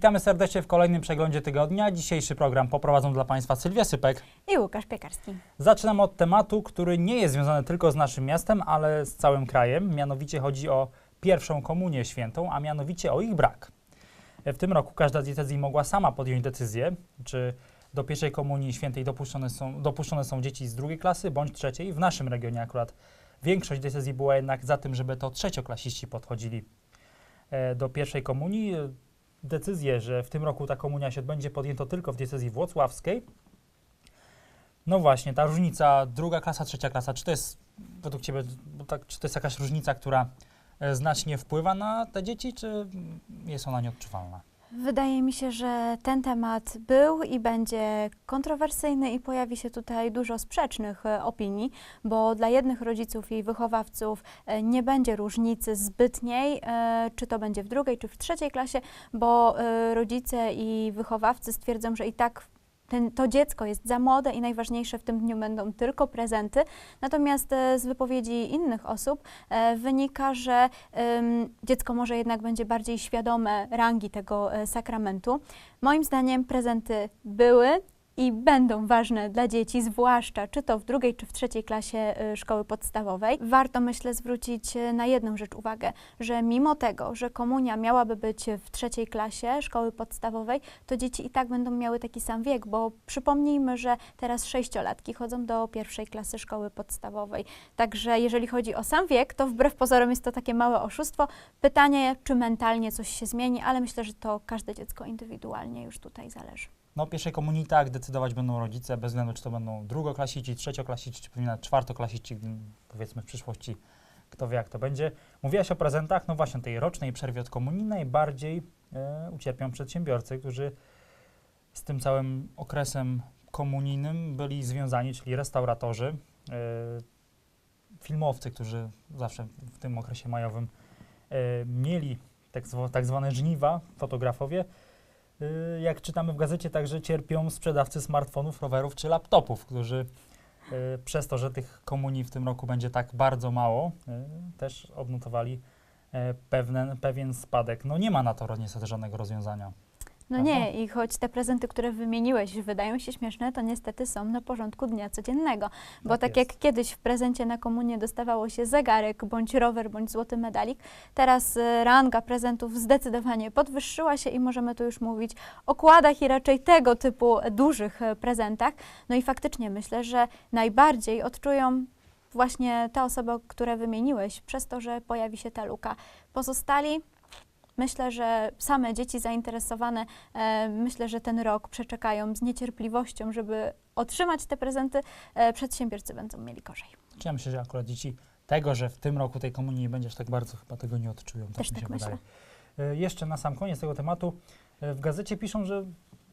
Witamy serdecznie w kolejnym przeglądzie tygodnia. Dzisiejszy program poprowadzą dla Państwa Sylwia Sypek. i Łukasz Piekarski. Zaczynamy od tematu, który nie jest związany tylko z naszym miastem, ale z całym krajem. Mianowicie chodzi o pierwszą komunię świętą, a mianowicie o ich brak. W tym roku każda z diecezji mogła sama podjąć decyzję, czy do pierwszej komunii świętej dopuszczone są, dopuszczone są dzieci z drugiej klasy bądź trzeciej. W naszym regionie akurat większość diecezji była jednak za tym, żeby to trzecioklasiści podchodzili e, do pierwszej komunii. Decyzję, że w tym roku ta komunia się odbędzie, podjęto tylko w diecezji włocławskiej. No właśnie, ta różnica, druga klasa, trzecia klasa, czy to jest według Ciebie, tak, czy to jest jakaś różnica, która e, znacznie wpływa na te dzieci, czy jest ona nieodczuwalna? Wydaje mi się, że ten temat był i będzie kontrowersyjny i pojawi się tutaj dużo sprzecznych e, opinii, bo dla jednych rodziców i wychowawców e, nie będzie różnicy zbytniej, e, czy to będzie w drugiej, czy w trzeciej klasie, bo rodzice i wychowawcy stwierdzą, że i tak ten, to dziecko jest za młode i najważniejsze w tym dniu będą tylko prezenty. Natomiast e, z wypowiedzi innych osób e, wynika, że dziecko może jednak będzie bardziej świadome rangi tego e, sakramentu. Moim zdaniem prezenty były i będą ważne dla dzieci, zwłaszcza czy to w drugiej, czy w trzeciej klasie e, szkoły podstawowej. Warto, myślę, zwrócić e, na jedną rzecz uwagę, że mimo tego, że komunia miałaby być w trzeciej klasie szkoły podstawowej, to dzieci i tak będą miały taki sam wiek, bo przypomnijmy, że teraz sześciolatki chodzą do pierwszej klasy szkoły podstawowej. Także jeżeli chodzi o sam wiek, to wbrew pozorom jest to takie małe oszustwo. Pytanie, czy mentalnie coś się zmieni, ale myślę, że to każde dziecko indywidualnie już tutaj zależy. No, o pierwszej tak decydować będą rodzice, bez względu czy to będą drugoklasici, trzecioklasici, czy pewnie nawet czwartoklasici, powiedzmy w przyszłości, kto wie jak to będzie. Mówiłaś o prezentach, no właśnie tej rocznej przerwie od komunii najbardziej e, ucierpią przedsiębiorcy, którzy z tym całym okresem komunijnym byli związani, czyli restauratorzy, e, filmowcy, którzy zawsze w tym okresie majowym e, mieli tak, tak zwane żniwa, fotografowie. Y, jak czytamy w gazecie, także cierpią sprzedawcy smartfonów, rowerów czy laptopów, którzy y, przez to, że tych komunii w tym roku będzie tak bardzo mało, y, też odnotowali pewne, pewien spadek. No nie ma na to niestety żadnego rozwiązania. No Prawda? nie, i choć te prezenty, które wymieniłeś, wydają się śmieszne, to niestety są na porządku dnia codziennego. Bo Tak tak, jak kiedyś w prezencie na komunię dostawało się zegarek, bądź rower, bądź złoty medalik, teraz y, ranga prezentów zdecydowanie podwyższyła się i możemy tu już mówić o kładach i raczej tego typu dużych e, prezentach. No i faktycznie myślę, że najbardziej odczują właśnie te osoby, które wymieniłeś, przez to, że pojawi się ta luka. Pozostali Myślę, że same dzieci zainteresowane, e, myślę, że ten rok przeczekają z niecierpliwością, żeby otrzymać te prezenty. E, przedsiębiorcy będą mieli gorzej. Czy ja myślę, że akurat dzieci tego, że w tym roku tej komunii nie będziesz tak bardzo, chyba tego nie odczują. Tak Też mi się tak myślę. wydaje. E, Jeszcze na sam koniec tego tematu. W gazecie piszą, że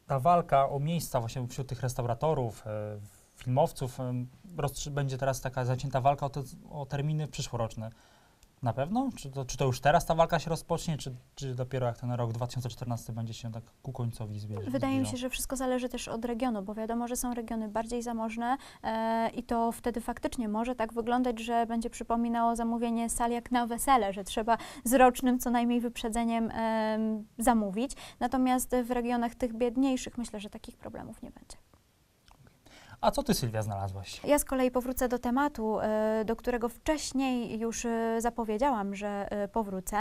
ta walka o miejsca właśnie wśród tych restauratorów, filmowców, będzie teraz taka zacięta walka o, te, o terminy przyszłoroczne. Na pewno? Czy to, czy to już teraz ta walka się rozpocznie, czy, czy dopiero jak ten rok 2014 będzie się tak ku końcowi zbierze? Wydaje mi się, że wszystko zależy też od regionu, bo wiadomo, że są regiony bardziej zamożne e, i to wtedy faktycznie może tak wyglądać, że będzie przypominało zamówienie sal jak na wesele, że trzeba z rocznym co najmniej wyprzedzeniem em, zamówić. Natomiast w regionach tych biedniejszych myślę, że takich problemów nie będzie. A co ty, Sylwia, znalazłaś? Ja z kolei powrócę do tematu, e, do którego wcześniej już e, zapowiedziałam, że e, powrócę,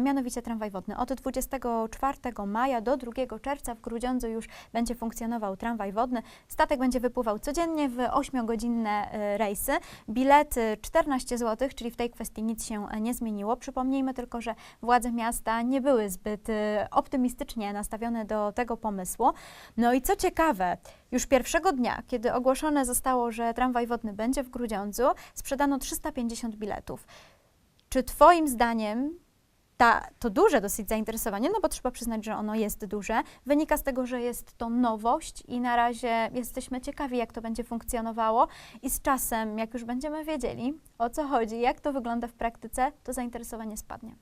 mianowicie tramwaj wodny. Od 24 maja do 2 czerwca w Grudziądzu już będzie funkcjonował tramwaj wodny. Statek będzie wypływał codziennie w 8-godzinne e, rejsy. Bilety 14 zł, czyli w tej kwestii nic się nie zmieniło. Przypomnijmy tylko, że władze miasta nie były zbyt optymistycznie nastawione do tego pomysłu. No i co ciekawe, już pierwszego dnia, kiedy ogłoszone zostało, że tramwaj wodny będzie w Grudziądzu, sprzedano 350 biletów. Czy Twoim zdaniem ta, to duże dosyć zainteresowanie, no bo trzeba przyznać, że ono jest duże, wynika z tego, że jest to nowość i na razie jesteśmy ciekawi, jak to będzie funkcjonowało i z czasem, jak już będziemy wiedzieli, o co chodzi, jak to wygląda w praktyce, to zainteresowanie spadnie.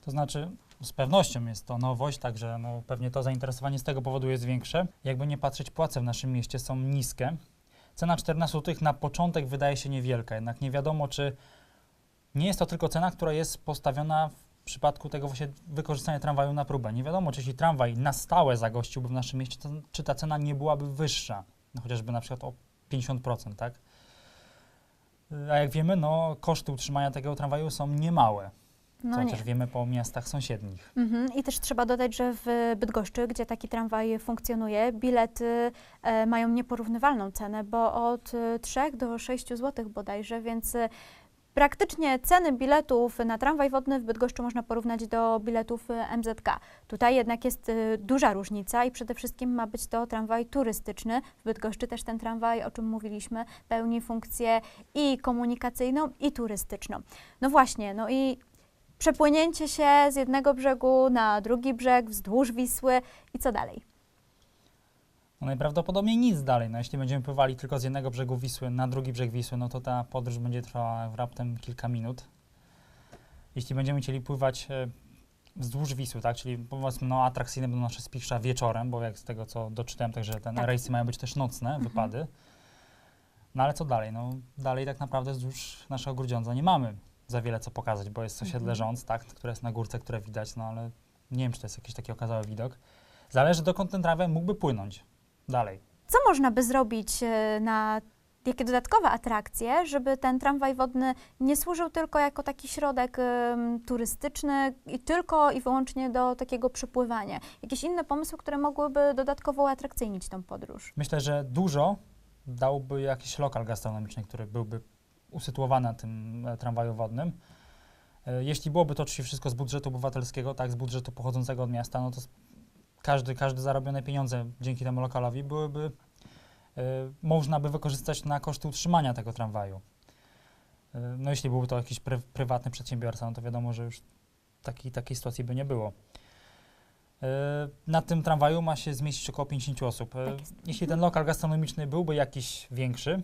To znaczy, z pewnością jest to nowość, także no, pewnie to zainteresowanie z tego powodu jest większe. Jakby nie patrzeć, płace w naszym mieście są niskie. Cena 14 zł na początek wydaje się niewielka, jednak nie wiadomo, czy nie jest to tylko cena, która jest postawiona przypadku tego właśnie wykorzystania tramwaju na próbę. Nie wiadomo, czy jeśli tramwaj na stałe zagościłby w naszym mieście, to, czy ta cena nie byłaby wyższa, no chociażby na przykład o 50%, tak? A jak wiemy, no koszty utrzymania takiego tramwaju są niemałe, No co nie. też wiemy po miastach sąsiednich. Mhm. I też trzeba dodać, że w Bydgoszczy, gdzie taki tramwaj funkcjonuje, bilety e, mają nieporównywalną cenę, bo od e, 3 do 6 zł bodajże, więc e, praktycznie ceny biletów na tramwaj wodny w Bydgoszczy można porównać do biletów e, MZK. Tutaj jednak jest e, duża różnica i przede wszystkim ma być to tramwaj turystyczny. W Bydgoszczy też ten tramwaj, o czym mówiliśmy, pełni funkcję i komunikacyjną, i turystyczną. No właśnie, no i przepłynięcie się z jednego brzegu na drugi brzeg, wzdłuż Wisły i co dalej? No najprawdopodobniej nic dalej. No, jeśli będziemy pływali tylko z jednego brzegu Wisły na drugi brzeg Wisły, no to ta podróż będzie trwała raptem kilka minut. Jeśli będziemy chcieli pływać e, wzdłuż Wisły, tak, czyli powiedzmy, no atrakcyjne będą nasze spichrza wieczorem, bo jak z tego co doczytałem, także te Tak. rejsy mają być też nocne, Mhm. wypady. No ale co dalej? No dalej tak naprawdę wzdłuż naszego Grudziądza nie mamy za wiele co pokazać, bo jest osiedle Mhm. Rząd, tak, które jest na górce, które widać, no ale nie wiem, czy to jest jakiś taki okazały widok. Zależy dokąd ten tramwaj mógłby płynąć dalej. Co można by zrobić e, na jakie dodatkowe atrakcje, żeby ten tramwaj wodny nie służył tylko jako taki środek turystyczny i tylko i wyłącznie do takiego przepływania? Jakieś inne pomysły, które mogłyby dodatkowo uatrakcyjnić tą podróż? Myślę, że dużo dałby jakiś lokal gastronomiczny, który byłby usytuowany na tym e, tramwaju wodnym. E, Jeśli byłoby to oczywiście wszystko z budżetu obywatelskiego, tak, z budżetu pochodzącego od miasta, no to każdy, każdy zarobione pieniądze dzięki temu lokalowi byłyby, e, można by wykorzystać na koszty utrzymania tego tramwaju. No jeśli byłby to jakiś pry, prywatny przedsiębiorca, no to wiadomo, że już takiej, takiej sytuacji by nie było. Na tym tramwaju ma się zmieścić około 50 osób. Tak. Jeśli ten lokal gastronomiczny byłby jakiś większy,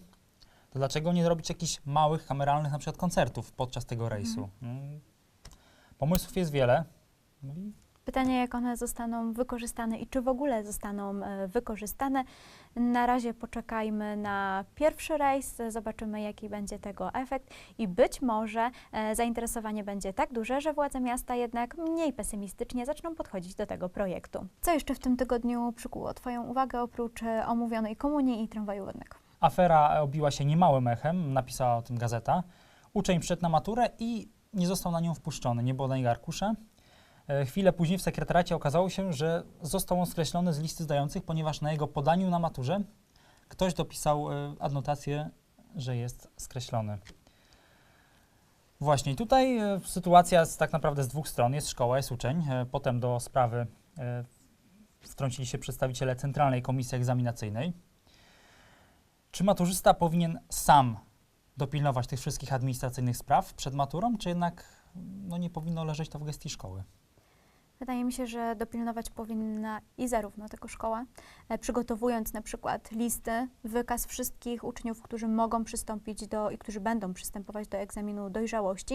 to dlaczego nie zrobić jakichś małych, kameralnych na przykład koncertów podczas tego rejsu? Mm. Pomysłów jest wiele. No Pytanie, jak one zostaną wykorzystane i czy w ogóle zostaną e, wykorzystane. Na razie poczekajmy na pierwszy rejs, zobaczymy, jaki będzie tego efekt i być może e, zainteresowanie będzie tak duże, że władze miasta jednak mniej pesymistycznie zaczną podchodzić do tego projektu. Co jeszcze w tym tygodniu przykuło Twoją uwagę oprócz e, omówionej komunii i tramwaju wodnego? Afera obiła się niemałym echem, napisała o tym gazeta. Uczeń przyszedł na maturę i nie został na nią wpuszczony, nie było na niego arkusza. E, Chwilę później w sekretariacie okazało się, że został on skreślony z listy zdających, ponieważ na jego podaniu na maturze ktoś dopisał e, adnotację, że jest skreślony. Właśnie tutaj e, sytuacja jest tak naprawdę z dwóch stron. Jest szkoła, jest uczeń. Potem do sprawy wtrącili się przedstawiciele Centralnej Komisji Egzaminacyjnej. Czy maturzysta powinien sam dopilnować tych wszystkich administracyjnych spraw przed maturą, czy jednak no, nie powinno leżeć to w gestii szkoły? Wydaje mi się, że dopilnować powinna i zarówno tego szkoła, e, przygotowując na przykład listy, wykaz wszystkich uczniów, którzy mogą przystąpić do i którzy będą przystępować do egzaminu dojrzałości.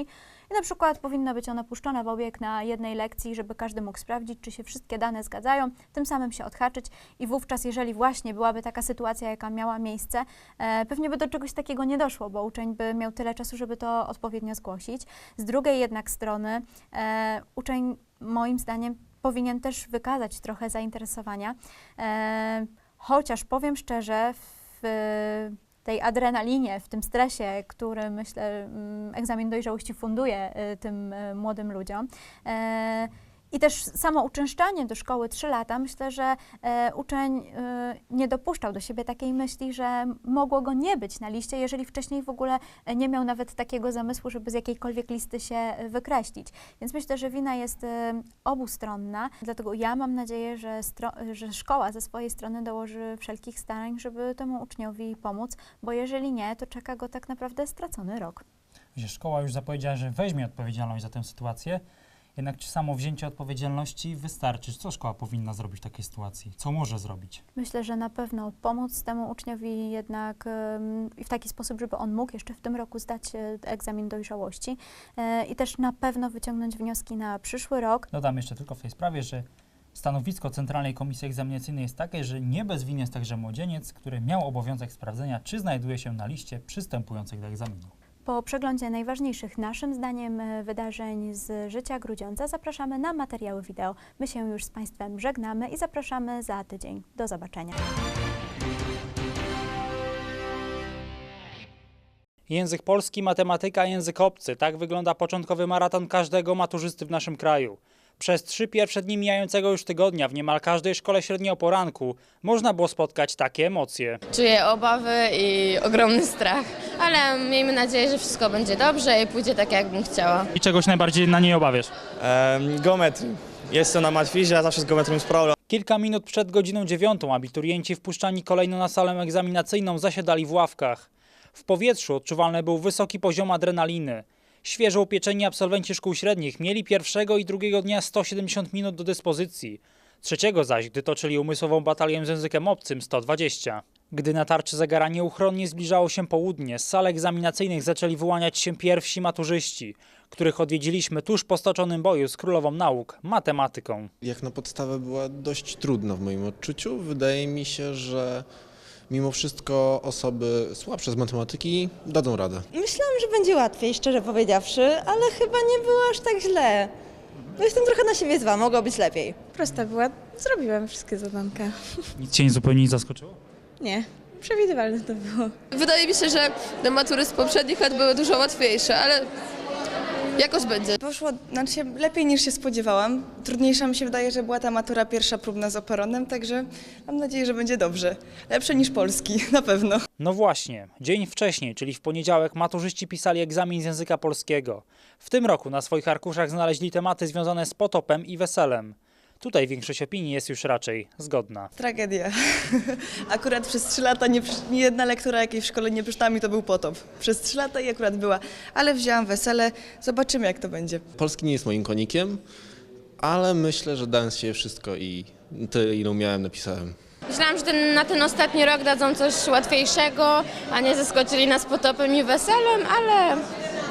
I na przykład powinna być ona puszczona w obieg na jednej lekcji, żeby każdy mógł sprawdzić, czy się wszystkie dane zgadzają, tym samym się odhaczyć i wówczas, jeżeli właśnie byłaby taka sytuacja, jaka miała miejsce, e, pewnie by do czegoś takiego nie doszło, bo uczeń by miał tyle czasu, żeby to odpowiednio zgłosić. Z drugiej jednak strony e, uczeń moim zdaniem powinien też wykazać trochę zainteresowania. E, chociaż powiem szczerze, w tej adrenalinie, w tym stresie, który myślę mm, egzamin dojrzałości funduje y, tym y, młodym ludziom. I też samo uczęszczanie do szkoły 3 lata, myślę, że e, uczeń e, nie dopuszczał do siebie takiej myśli, że mogło go nie być na liście, jeżeli wcześniej w ogóle e, nie miał nawet takiego zamysłu, żeby z jakiejkolwiek listy się e, wykreślić. Więc myślę, że wina jest e, obustronna, dlatego ja mam nadzieję, że, że szkoła ze swojej strony dołoży wszelkich starań, żeby temu uczniowi pomóc, bo jeżeli nie, to czeka go tak naprawdę stracony rok. Wiecie, Szkoła już zapowiedziała, że weźmie odpowiedzialność za tę sytuację, jednak czy samo wzięcie odpowiedzialności wystarczy? Co szkoła powinna zrobić w takiej sytuacji? Co może zrobić? Myślę, że na pewno pomóc temu uczniowi jednak w taki sposób, żeby on mógł jeszcze w tym roku zdać e, egzamin dojrzałości e, i też na pewno wyciągnąć wnioski na przyszły rok. Dodam jeszcze tylko w tej sprawie, że stanowisko Centralnej Komisji Egzaminacyjnej jest takie, że nie bez winy jest także młodzieniec, który miał obowiązek sprawdzenia, czy znajduje się na liście przystępujących do egzaminu. Po przeglądzie najważniejszych naszym zdaniem e, wydarzeń z życia Grudziądza zapraszamy na materiały wideo. My się już z Państwem żegnamy i zapraszamy za tydzień. Do zobaczenia. Język polski, matematyka, język obcy. Tak wygląda początkowy maraton każdego maturzysty w naszym kraju. Przez trzy pierwsze dni mijającego już tygodnia w niemal każdej szkole średniej o poranku można było spotkać takie emocje. Czuję obawy i ogromny strach, ale miejmy nadzieję, że wszystko będzie dobrze i pójdzie tak, jak bym chciała. I czegoś najbardziej na niej obawiasz? Em, geometrii. Jest to na matwizie, a zawsze z geometrią jest problem. Kilka minut przed godziną dziewiątą abiturienci wpuszczani kolejno na salę egzaminacyjną zasiadali w ławkach. W powietrzu odczuwalny był wysoki poziom adrenaliny. Świeżo upieczeni absolwenci szkół średnich mieli pierwszego i drugiego dnia 170 minut do dyspozycji. Trzeciego zaś, gdy toczyli umysłową batalię z językiem obcym, 120. Gdy na tarczy zegara nieuchronnie zbliżało się południe, z sal egzaminacyjnych zaczęli wyłaniać się pierwsi maturzyści, których odwiedziliśmy tuż po stoczonym boju z królową nauk, matematyką. jak na podstawę była dość trudna w moim odczuciu. Wydaje mi się, że mimo wszystko osoby słabsze z matematyki dadzą radę. Myślałam, że będzie łatwiej, szczerze powiedziawszy, ale chyba nie było aż tak źle. No jestem trochę na siebie zła, mogło być lepiej. Prosta była, zrobiłam wszystkie zadanka. Nic cię zupełnie nie zaskoczyło? Nie, przewidywalne to było. Wydaje mi się, że te matury z poprzednich lat były dużo łatwiejsze, ale jakoś będzie. Poszło znaczy się lepiej niż się spodziewałam. Trudniejsza mi się wydaje, że była ta matura pierwsza próbna z operonem, także mam nadzieję, że będzie dobrze. Lepsze niż polski, na pewno. No właśnie, dzień wcześniej, czyli w poniedziałek, maturzyści pisali egzamin z języka polskiego. W tym roku na swoich arkuszach znaleźli tematy związane z potopem i weselem. Tutaj większość opinii jest już raczej zgodna. Tragedia. Akurat przez trzy lata nie, nie jedna lektura, jakiej w szkole nie przeczytałam i to był potop. Przez trzy lata i akurat była. Ale wzięłam wesele, zobaczymy jak to będzie. Polski nie jest moim konikiem, ale myślę, że dałem siebie wszystko i tyle, ile umiałem, napisałem. Myślałam, że ten, na ten ostatni rok dadzą coś łatwiejszego, a nie zaskoczyli nas potopem i weselem, ale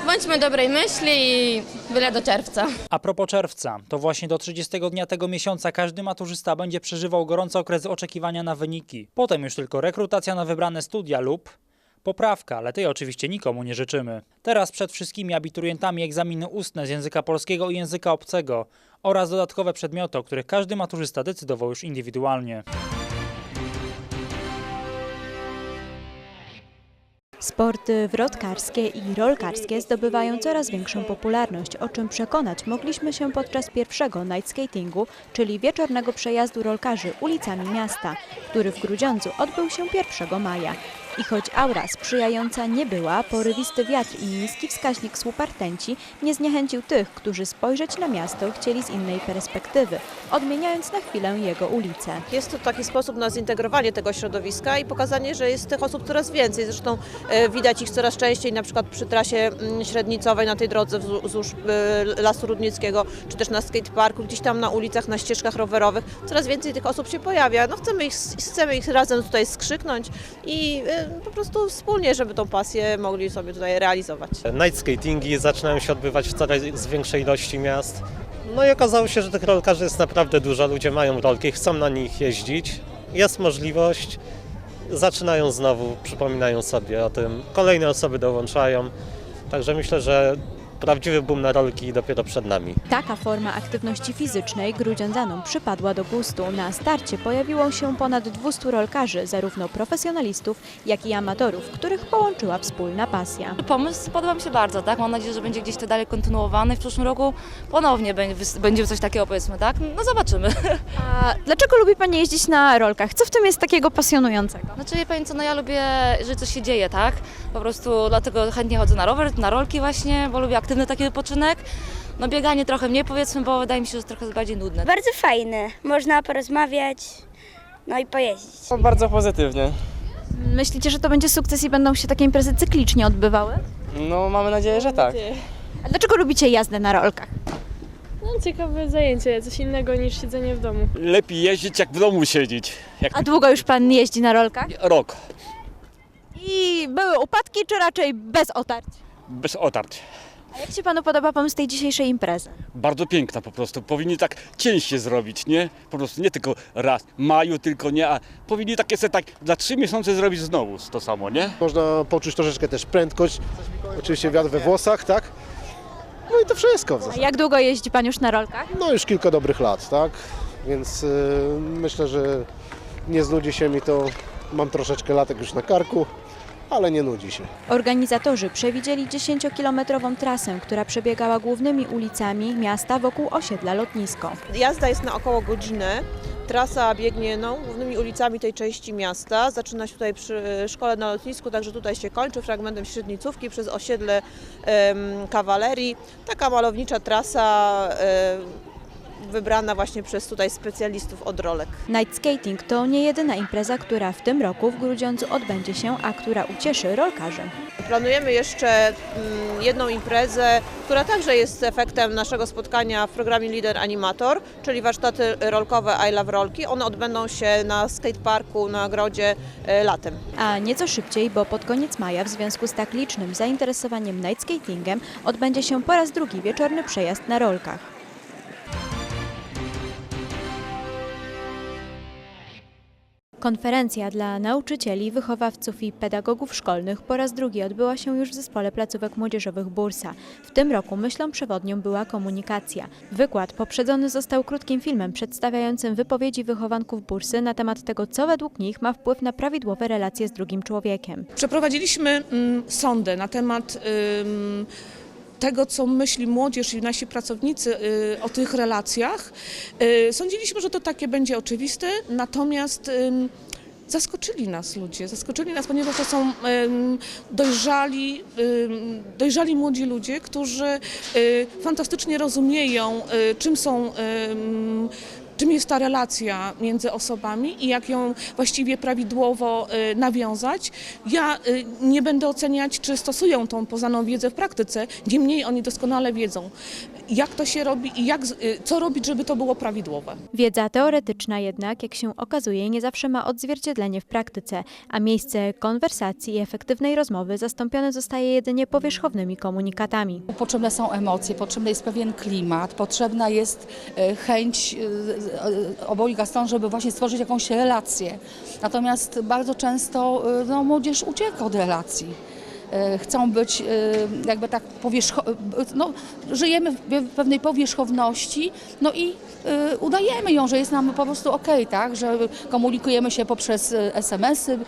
bądźmy dobrej myśli i byle do czerwca. A propos czerwca, to właśnie do 30 dnia tego miesiąca każdy maturzysta będzie przeżywał gorący okres oczekiwania na wyniki. Potem już tylko rekrutacja na wybrane studia lub poprawka, ale tej oczywiście nikomu nie życzymy. Teraz przed wszystkimi abiturientami egzaminy ustne z języka polskiego i języka obcego oraz dodatkowe przedmioty, o których każdy maturzysta decydował już indywidualnie. Sporty wrotkarskie i rolkarskie zdobywają coraz większą popularność, o czym przekonać mogliśmy się podczas pierwszego night skatingu, czyli wieczornego przejazdu rolkarzy ulicami miasta, który w Grudziądzu odbył się 1 maja. I choć aura sprzyjająca nie była, porywisty wiatr i niski wskaźnik słupa rtęci nie zniechęcił tych, którzy spojrzeć na miasto chcieli z innej perspektywy, odmieniając na chwilę jego ulice. Jest to taki sposób na zintegrowanie tego środowiska i pokazanie, że jest tych osób coraz więcej. Zresztą e, widać ich coraz częściej na przykład przy trasie mm, średnicowej na tej drodze wzdłuż e, Lasu Rudnickiego, czy też na skateparku, gdzieś tam na ulicach, na ścieżkach rowerowych. Coraz więcej tych osób się pojawia. No chcemy ich, chcemy ich razem tutaj skrzyknąć i e, po prostu wspólnie, żeby tą pasję mogli sobie tutaj realizować. Night skatingi zaczynają się odbywać w coraz większej ilości miast. No i okazało się, że tych rolkarzy jest naprawdę dużo. Ludzie mają rolki, chcą na nich jeździć. Jest możliwość. Zaczynają znowu, przypominają sobie o tym. Kolejne osoby dołączają. Także myślę, że prawdziwy boom na rolki dopiero przed nami. Taka forma aktywności fizycznej grudziądzanom przypadła do gustu. Na starcie pojawiło się ponad 200 rolkarzy, zarówno profesjonalistów, jak i amatorów, których połączyła wspólna pasja. Pomysł podoba mi się bardzo, tak? Mam nadzieję, że będzie gdzieś to dalej kontynuowany. W przyszłym roku ponownie będzie, coś takiego, powiedzmy, tak? No zobaczymy. A dlaczego lubi Pani jeździć na rolkach? Co w tym jest takiego pasjonującego? Znaczy, wie Pani co, no ja lubię, że coś się dzieje, tak? Po prostu dlatego chętnie chodzę na rower, na rolki właśnie, bo lubię aktywny taki wypoczynek. No bieganie trochę mniej, powiedzmy, bo wydaje mi się, że trochę jest bardziej nudne. Bardzo fajny. Można porozmawiać, no i pojeździć. Bardzo pozytywnie. Myślicie, że to będzie sukces i będą się takie imprezy cyklicznie odbywały? No mamy nadzieję, że tak. A dlaczego lubicie jazdę na rolkach? No ciekawe zajęcie, coś innego niż siedzenie w domu. Lepiej jeździć jak w domu siedzieć. Jak A długo już Pan jeździ na rolkach? rok, I były upadki, czy raczej bez otarć? bez otarć. A jak się panu podoba pomysł tej dzisiejszej imprezy? Bardzo piękna po prostu. Powinni tak częściej zrobić, nie? Po prostu nie tylko raz, w maju tylko nie, a powinni takie sobie tak za trzy miesiące zrobić znowu to samo, nie? Można poczuć troszeczkę też prędkość, oczywiście wiatr we włosach, tak? No i to wszystko w A zasadzie. jak długo jeździ pan już na rolkach? No już kilka dobrych lat, tak? Więc y, myślę, że nie znudzi się mi to. Mam troszeczkę latek już na karku, ale nie nudzi się. Organizatorzy przewidzieli 10-kilometrową trasę, która przebiegała głównymi ulicami miasta wokół osiedla lotnisko. Jazda jest na około godzinę. Trasa biegnie no, głównymi ulicami tej części miasta. Zaczyna się tutaj przy szkole na lotnisku, także tutaj się kończy fragmentem średnicówki przez osiedle em, kawalerii. Taka malownicza trasa wybrana właśnie przez tutaj specjalistów od rolek. Night skating to nie jedyna impreza, która w tym roku w Grudziądzu odbędzie się, a która ucieszy rolkarzy. Planujemy jeszcze mm, jedną imprezę, która także jest efektem naszego spotkania w programie Lider Animator, czyli warsztaty rolkowe I Love Rolki. One odbędą się na skateparku na Grodzie e, latem. A nieco szybciej, bo pod koniec maja w związku z tak licznym zainteresowaniem night skatingiem odbędzie się po raz drugi wieczorny przejazd na rolkach. Konferencja dla nauczycieli, wychowawców i pedagogów szkolnych po raz drugi odbyła się już w zespole placówek młodzieżowych Bursa. W tym roku myślą przewodnią była komunikacja. Wykład poprzedzony został krótkim filmem przedstawiającym wypowiedzi wychowanków Bursy na temat tego, co według nich ma wpływ na prawidłowe relacje z drugim człowiekiem. Przeprowadziliśmy mm, sondę na temat ym, tego, co myśli młodzież i nasi pracownicy y, o tych relacjach. Y, Sądziliśmy, że to takie będzie oczywiste, natomiast zaskoczyli nas ludzie. Zaskoczyli nas, ponieważ to są dojrzali, dojrzali młodzi ludzie, którzy y, fantastycznie rozumieją, czym są czym jest ta relacja między osobami i jak ją właściwie prawidłowo y, nawiązać. Ja y, nie będę oceniać, czy stosują tą poznaną wiedzę w praktyce, niemniej oni doskonale wiedzą, jak to się robi i jak, y, co robić, żeby to było prawidłowe. Wiedza teoretyczna jednak, jak się okazuje, nie zawsze ma odzwierciedlenie w praktyce, a miejsce konwersacji i efektywnej rozmowy zastąpione zostaje jedynie powierzchownymi komunikatami. Potrzebne są emocje, potrzebny jest pewien klimat, potrzebna jest e, chęć e, obojga stron, żeby właśnie stworzyć jakąś relację. Natomiast bardzo często e, no, młodzież ucieka od relacji. E, Chcą być e, jakby tak powierzcho... no, żyjemy w pewnej powierzchowności, no i e, udajemy ją, że jest nam po prostu okej, tak, że komunikujemy się poprzez e, SMS-y,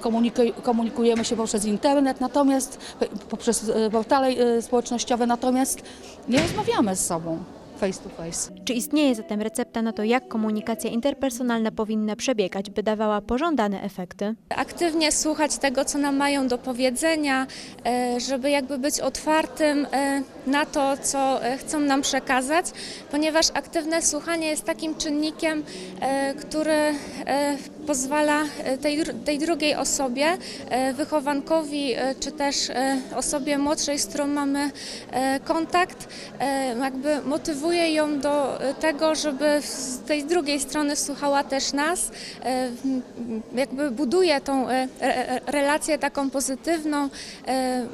komunikuj- komunikujemy się poprzez internet, natomiast e, poprzez e, portale e, społecznościowe, natomiast nie rozmawiamy z sobą face to face. Czy istnieje zatem recepta na to, jak komunikacja interpersonalna powinna przebiegać, by dawała pożądane efekty? aktywnie słuchać tego, co nam mają do powiedzenia, e, żeby jakby być otwartym e, na to, co e, chcą nam przekazać, ponieważ aktywne słuchanie jest takim czynnikiem, który pozwala e, tej, tej drugiej osobie, e, wychowankowi, e, czy też osobie młodszej, z którą mamy kontakt, jakby motywuje ją do tego, żeby z tej drugiej strony słuchała też nas, jakby buduje tą re- relację taką pozytywną,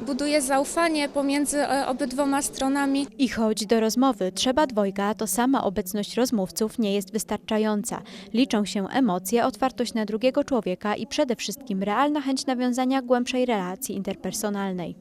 buduje zaufanie pomiędzy obydwoma stronami. I choć do rozmowy trzeba dwojga, to sama obecność rozmówców nie jest wystarczająca. Liczą się emocje, otwartość na drugiego człowieka i przede wszystkim realna chęć nawiązania głębszej relacji interpersonalnej.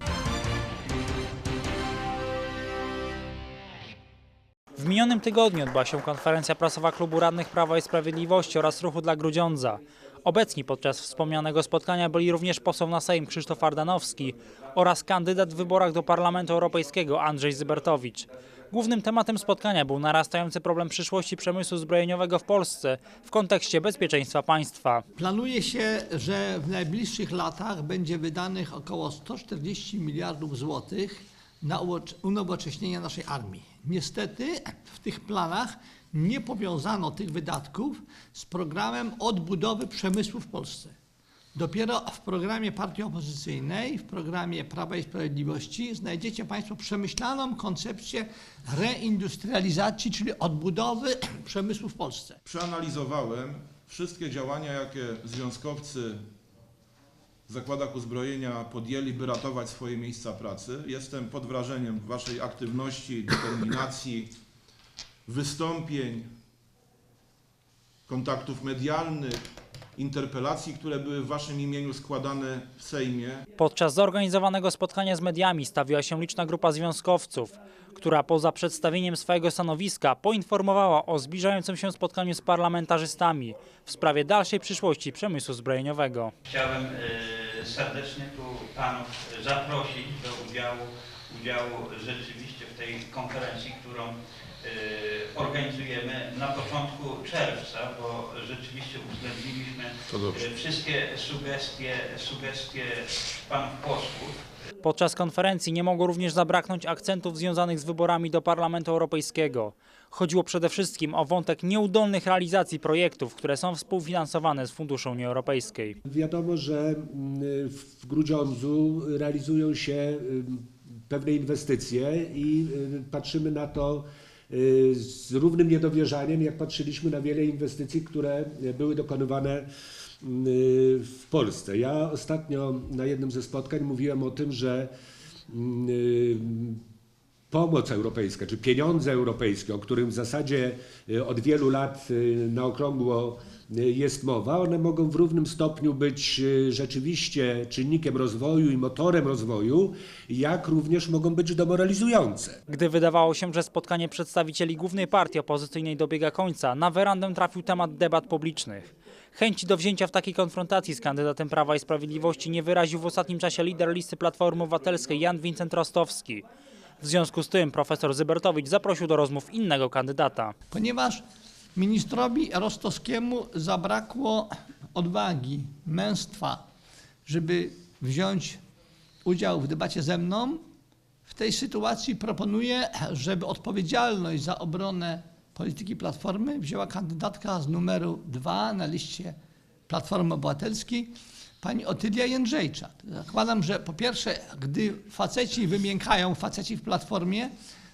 W minionym tygodniu odbyła się konferencja prasowa Klubu Radnych Prawa i Sprawiedliwości oraz Ruchu dla Grudziądza. Obecni podczas wspomnianego spotkania byli również poseł na Sejm Krzysztof Ardanowski oraz kandydat w wyborach do Parlamentu Europejskiego Andrzej Zybertowicz. Głównym tematem spotkania był narastający problem przyszłości przemysłu zbrojeniowego w Polsce w kontekście bezpieczeństwa państwa. Planuje się, że w najbliższych latach będzie wydanych około 140 miliardów złotych na unowocześnienie naszej armii. Niestety w tych planach nie powiązano tych wydatków z programem odbudowy przemysłu w Polsce. Dopiero w programie partii opozycyjnej, w programie Prawa i Sprawiedliwości znajdziecie Państwo przemyślaną koncepcję reindustrializacji, czyli odbudowy przemysłu w Polsce. Przeanalizowałem wszystkie działania, jakie związkowcy w zakładach uzbrojenia podjęli, by ratować swoje miejsca pracy. Jestem pod wrażeniem Waszej aktywności, determinacji, wystąpień, kontaktów medialnych, interpelacji, które były w Waszym imieniu składane w Sejmie. Podczas zorganizowanego spotkania z mediami stawiła się liczna grupa związkowców, która poza przedstawieniem swojego stanowiska poinformowała o zbliżającym się spotkaniu z parlamentarzystami w sprawie dalszej przyszłości przemysłu zbrojeniowego. Chciałem e, serdecznie tu Panów zaprosić do udziału, udziału rzeczywiście w tej konferencji, którą organizujemy na początku czerwca, bo rzeczywiście uwzględniliśmy e, wszystkie sugestie, sugestie Panów posłów. Podczas konferencji nie mogło również zabraknąć akcentów związanych z wyborami do Parlamentu Europejskiego. Chodziło przede wszystkim o wątek nieudolnych realizacji projektów, które są współfinansowane z funduszy Unii Europejskiej. Wiadomo, że mm, w Grudziądzu realizują się pewne inwestycje i y, patrzymy na to y, z równym niedowierzaniem, jak patrzyliśmy na wiele inwestycji, które były dokonywane y, w Polsce. Ja ostatnio na jednym ze spotkań mówiłem o tym, że y, pomoc europejska, czy pieniądze europejskie, o którym w zasadzie y, od wielu lat y, na okrągło y, jest mowa, one mogą w równym stopniu być rzeczywiście czynnikiem rozwoju i motorem rozwoju, jak również mogą być demoralizujące. Gdy wydawało się, że spotkanie przedstawicieli głównej partii opozycyjnej dobiega końca, na werandę trafił temat debat publicznych. Chęci do wzięcia w takiej konfrontacji z kandydatem Prawa i Sprawiedliwości nie wyraził w ostatnim czasie lider listy Platformy Obywatelskiej Jan Wincent Rostowski. W związku z tym profesor Zybertowicz zaprosił do rozmów innego kandydata. Ponieważ ministrowi Rostowskiemu zabrakło odwagi, męstwa, żeby wziąć udział w debacie ze mną, w tej sytuacji proponuję, żeby odpowiedzialność za obronę polityki Platformy wzięła kandydatka z numeru 2 na liście Platformy Obywatelskiej, pani Otylia Jędrzejczak. Zakładam, że po pierwsze, gdy faceci wymiękają, faceci w Platformie,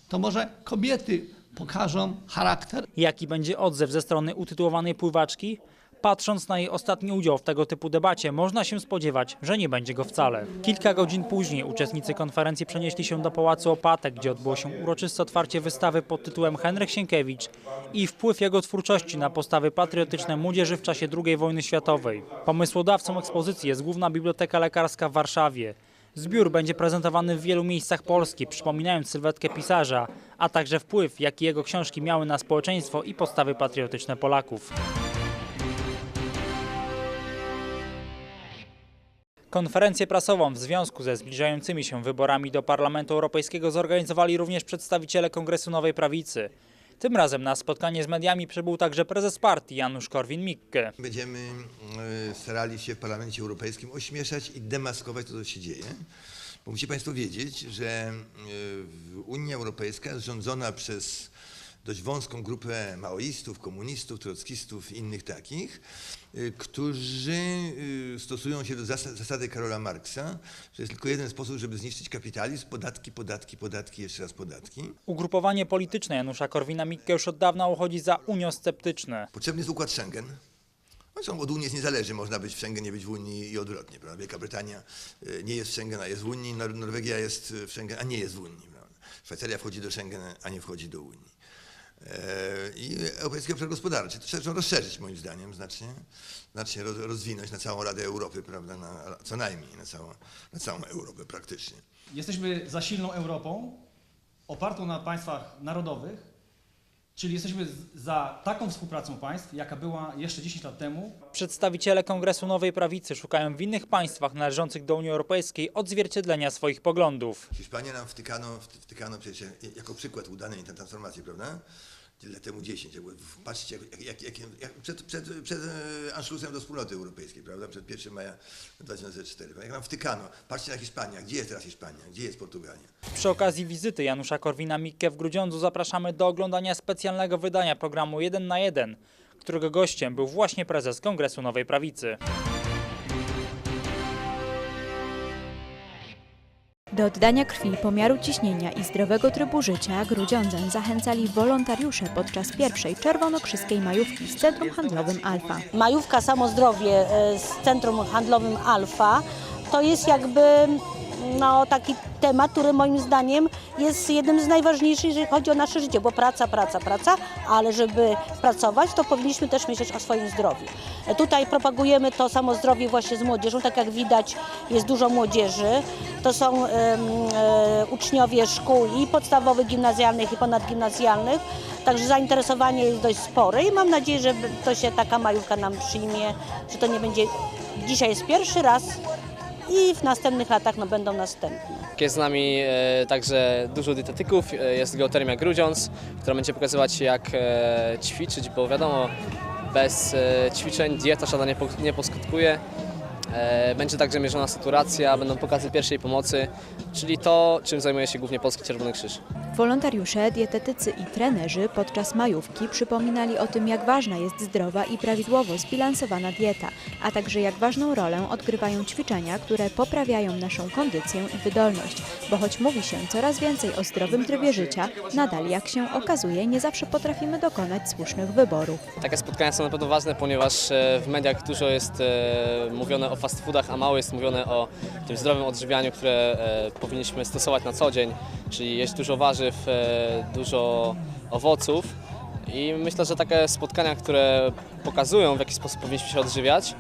to może kobiety pokażą charakter. Jaki będzie odzew ze strony utytułowanej pływaczki? Patrząc na jej ostatni udział w tego typu debacie, można się spodziewać, że nie będzie go wcale. Kilka godzin później uczestnicy konferencji przenieśli się do Pałacu Opatek, gdzie odbyło się uroczyste otwarcie wystawy pod tytułem Henryk Sienkiewicz i wpływ jego twórczości na postawy patriotyczne młodzieży w czasie II wojny światowej. Pomysłodawcą ekspozycji jest Główna Biblioteka Lekarska w Warszawie. Zbiór będzie prezentowany w wielu miejscach Polski, przypominając sylwetkę pisarza, a także wpływ, jaki jego książki miały na społeczeństwo i postawy patriotyczne Polaków. Konferencję prasową w związku ze zbliżającymi się wyborami do Parlamentu Europejskiego zorganizowali również przedstawiciele Kongresu Nowej Prawicy. Tym razem na spotkanie z mediami przybył także prezes partii Janusz Korwin-Mikke. Będziemy e, starali się w Parlamencie Europejskim ośmieszać i demaskować to, co się dzieje. Bo musicie Państwo wiedzieć, że e, Unia Europejska rządzona przez dość wąską grupę maoistów, komunistów, trockistów i innych takich, e, którzy e, stosują się do zasad, zasady Karola Marksa, że jest tylko jeden sposób, żeby zniszczyć kapitalizm, podatki, podatki, podatki, jeszcze raz podatki. Ugrupowanie polityczne Janusza Korwina-Mikke już od dawna uchodzi za uniosceptyczne. Potrzebny jest układ Schengen. Zresztą od Unii jest niezależy, można być w Schengen, nie być w Unii i odwrotnie. Prawda? Wielka Brytania y, nie jest w Schengen, a jest w Unii, Nor- Norwegia jest w Schengen, a nie jest w Unii. Prawda? Szwajcaria wchodzi do Schengen, a nie wchodzi do Unii. E, I Europejski Obszar Gospodarczy. To trzeba rozszerzyć moim zdaniem znacznie, znacznie roz- rozwinąć na całą Radę Europy, prawda? Na, co najmniej na całą, na całą Europę praktycznie. Jesteśmy za silną Europą, opartą na państwach narodowych, czyli jesteśmy za taką współpracą państw, jaka była jeszcze 10 lat temu. Przedstawiciele Kongresu Nowej Prawicy szukają w innych państwach należących do Unii Europejskiej odzwierciedlenia swoich poglądów. Hiszpanię nam wtykano, wty- wtykano przecież jako przykład udanej transformacji, prawda? Lat temu 10. jakby Patrzcie, jak, jak, jak przed, przed, przed e, Anschlussem do wspólnoty europejskiej, prawda? Przed 1 maja 2004. Jak nam wtykano. Patrzcie na Hiszpanię. Gdzie jest teraz Hiszpania? Gdzie jest Portugalia? Przy okazji wizyty Janusza Korwina-Mikke w Grudziądzu zapraszamy do oglądania specjalnego wydania programu 1 na 1, którego gościem był właśnie prezes Kongresu Nowej Prawicy. Do oddania krwi, pomiaru ciśnienia i zdrowego trybu życia Grudziądzen zachęcali wolontariusze podczas pierwszej czerwonokrzyskiej majówki z Centrum Handlowym Alfa. Majówka Samo Zdrowie e, z Centrum Handlowym Alfa to jest jakby no, taki temat, który moim zdaniem jest jednym z najważniejszych, jeżeli chodzi o nasze życie, bo praca, praca, praca, ale żeby pracować, to powinniśmy też myśleć o swoim zdrowiu. Tutaj propagujemy to samo zdrowie właśnie z młodzieżą, tak jak widać jest dużo młodzieży. To są e, uczniowie szkół i podstawowych, gimnazjalnych i ponadgimnazjalnych, także zainteresowanie jest dość spore i mam nadzieję, że to się taka majówka nam przyjmie, że to nie będzie, dzisiaj jest pierwszy raz i w następnych latach no, będą następne. Jest z nami e, także dużo dietetyków, e, jest Geotermia Grudziądz, która będzie pokazywać jak e, ćwiczyć, bo wiadomo, bez e, ćwiczeń dieta żadna nie, po, nie poskutkuje. E, będzie także mierzona saturacja, będą pokazy pierwszej pomocy, czyli to, czym zajmuje się głównie Polski Czerwony Krzyż. Wolontariusze, dietetycy i trenerzy podczas majówki przypominali o tym, jak ważna jest zdrowa i prawidłowo zbilansowana dieta, a także jak ważną rolę odgrywają ćwiczenia, które poprawiają naszą kondycję i wydolność, bo choć mówi się coraz więcej o zdrowym trybie życia, nadal jak się okazuje nie zawsze potrafimy dokonać słusznych wyborów. Takie spotkania są na pewno ważne, ponieważ e, w mediach dużo jest e, mówione o fast foodach, a mało jest mówione o tym zdrowym odżywianiu, które e, powinniśmy stosować na co dzień, czyli jeść dużo warzyw, e, dużo owoców. I myślę, że takie spotkania, które pokazują, w jaki sposób powinniśmy się odżywiać,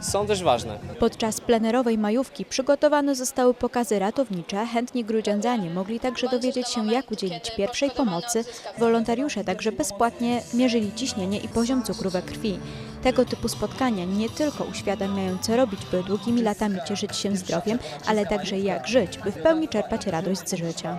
są też ważne. Podczas plenerowej majówki przygotowane zostały pokazy ratownicze. Chętni grudziądzanie mogli także dowiedzieć się, jak udzielić pierwszej pomocy. Wolontariusze także bezpłatnie mierzyli ciśnienie i poziom cukru we krwi. Tego typu spotkania nie tylko uświadamiają, co robić, by długimi latami cieszyć się zdrowiem, ale także jak żyć, by w pełni czerpać radość z życia.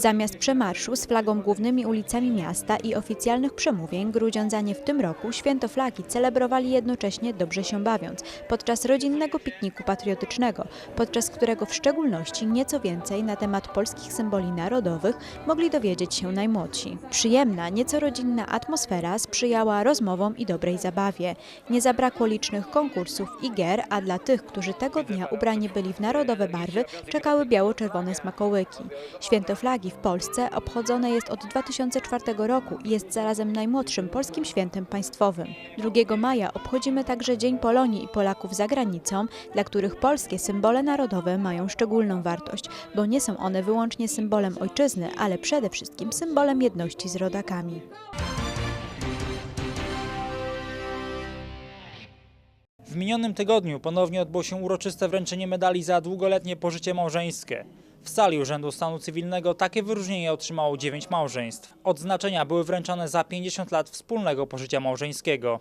Zamiast przemarszu z flagą głównymi ulicami miasta i oficjalnych przemówień, grudziądzanie w tym roku święto flagi celebrowali jednocześnie dobrze się bawiąc, podczas rodzinnego pikniku patriotycznego, podczas którego w szczególności nieco więcej na temat polskich symboli narodowych mogli dowiedzieć się najmłodsi. Przyjemna, nieco rodzinna atmosfera sprzyjała rozmowom i dobrej zabawie. Nie zabrakło licznych konkursów i gier, a dla tych, którzy tego dnia ubrani byli w narodowe barwy, czekały biało-czerwone smakołyki. Święto flagi w Polsce obchodzone jest od 2004 roku i jest zarazem najmłodszym polskim świętem państwowym. 2 maja obchodzimy także Dzień Polonii i Polaków za granicą, dla których polskie symbole narodowe mają szczególną wartość, bo nie są one wyłącznie symbolem ojczyzny, ale przede wszystkim symbolem jedności z rodakami. W minionym tygodniu ponownie odbyło się uroczyste wręczenie medali za długoletnie pożycie małżeńskie. W sali Urzędu Stanu Cywilnego takie wyróżnienie otrzymało 9 małżeństw. Odznaczenia były wręczone za 50 lat wspólnego pożycia małżeńskiego.